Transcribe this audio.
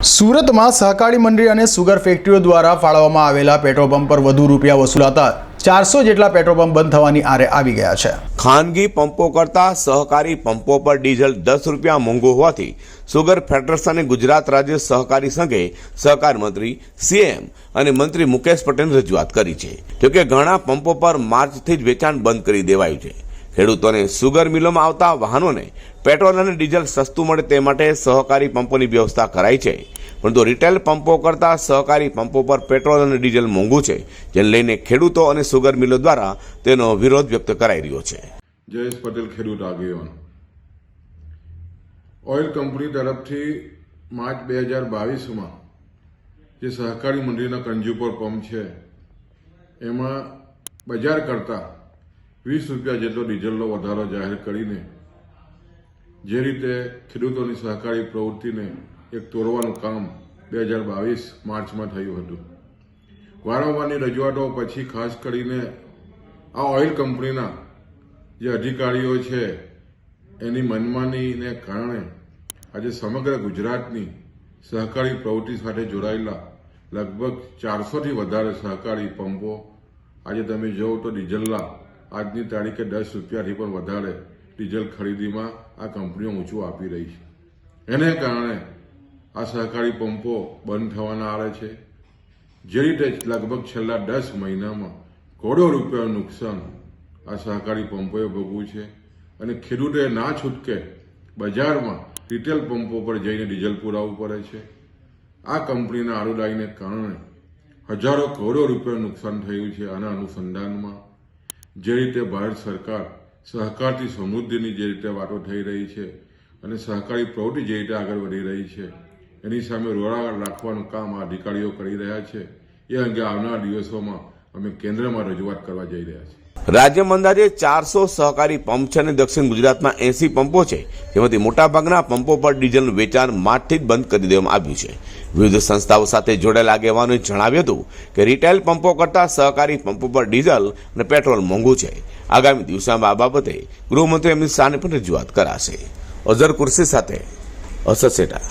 સુરતમાં સહકારી મંડળી અને સુગર ફેક્ટરીઓ દ્વારા ફાળવવામાં આવેલા પેટ્રોલ પંપ પર વધુ રૂપિયા વસૂલાતા ચારસો જેટલા પેટ્રોલ પંપ બંધ થવાની આરે આવી ગયા છે. ખાનગી પંપો કરતા સહકારી પંપો પર ડીઝલ દસ રૂપિયા મોંઘું હોવાથી સુગર ફેડરેશન ગુજરાત રાજ્ય સહકારી સંઘે સહકાર મંત્રી, સીએમ અને મંત્રી મુકેશ પટેલ રજૂઆત કરી છે. જોકે ઘણા પંપો પર માર્ચથી જ વેચાણ બંધ કરી દેવાયું છે. ખેડૂતોને સુગર મિલોમાં આવતા વાહનોને પેટ્રોલ અને ડીઝલ સસ્તું મળે તે માટે સહકારી પંપોની વ્યવસ્થા કરાઈ છે. પરંતુ રિટેલ પંપો કરતાં સહકારી પંપો પર પેટ્રોલ અને ડીઝલ મોંઘું છે, જેને લઈને ખેડૂતો અને સુગર મિલો દ્વારા તેનો વિરોધ વ્યક્ત કરાઈ રહ્યો છે. જયેશ પટેલ, ખેડૂત આગેવાન. ઓઇલ કંપની તરફથી માર્ચ બે હજાર બાવીસમાં જે સહકારી મંડળીના કન્ઝ્યુમર પંપ છે, એમાં બજાર કરતાં વીસ રૂપિયા જેટલો ડીઝલનો વધારો જાહેર કરીને જે રીતે ખેડૂતોની સહકારી પ્રવૃત્તિને એક તોડવાનું કામ બે હજાર બાવીસ માર્ચમાં થયું હતું. વારંવારની રજૂઆતો પછી ખાસ કરીને આ ઓઇલ કંપનીના જે અધિકારીઓ છે, એની મનમાનીને કારણે આજે સમગ્ર ગુજરાતની સહકારી પ્રવૃત્તિ સાથે જોડાયેલા લગભગ ચારસોથી વધારે સહકારી પંપો આજે તમે જુઓ તો ડીઝલના આજની તારીખે દસ રૂપિયાથી પણ વધારે ડીઝલ ખરીદીમાં આ કંપનીઓ ઊંચું આપી રહી છે. એને કારણે આ સહકારી પંપો બંધ થવાના આરે છે. જે રીતે લગભગ છેલ્લા દસ મહિનામાં કરોડો રૂપિયાનું નુકસાન આ સહકારી પંપોએ ભોગવું છે અને ખેડૂતોએ ના છૂટકે બજારમાં રિટેલ પંપો પર જઈને ડીઝલ પુરાવવું પડે છે. આ કંપનીના આડુદાઈને કારણે હજારો કરોડો રૂપિયાનું નુકસાન થયું છે આના અનુસંધાનમાં. જે રીતે ભારત સરકાર સહકારથી સમૃદ્ધિની જે રીતે વાતો થઈ રહી છે અને સહકારી પ્રવૃત્તિ જે રીતે આગળ વધી રહી છે, એની સામે રોડા રાખવાનું કામ આ અધિકારીઓ કરી રહ્યા છે. એ અંગે આવનાર દિવસોમાં અમે કેન્દ્રમાં રજૂઆત કરવા જઈ રહ્યા છીએ. રાજ્યમાં અંદાજે ચારસો સહકારી પંપ છે અને દક્ષિણ ગુજરાતમાં એસી પંપો છે. જેમાંથી મોટાભાગના પંપો પર ડીઝલનું વેચાણ માર્ચથી જ બંધ કરી દેવામાં આવ્યું છે. વિવિધ સંસ્થાઓ સાથે જોડાયેલા આગેવાનોએ જણાવ્યું હતું કે રિટેલ પંપો કરતાં સહકારી પંપો પર ડીઝલ અને પેટ્રોલ મોંઘું છે. આગામી દિવસોમાં આ બાબતે ગૃહમંત્રી અમિત શાહને પણ રજૂઆત કરાશે. અઝર કુર્સી સાથે અસર સેટા.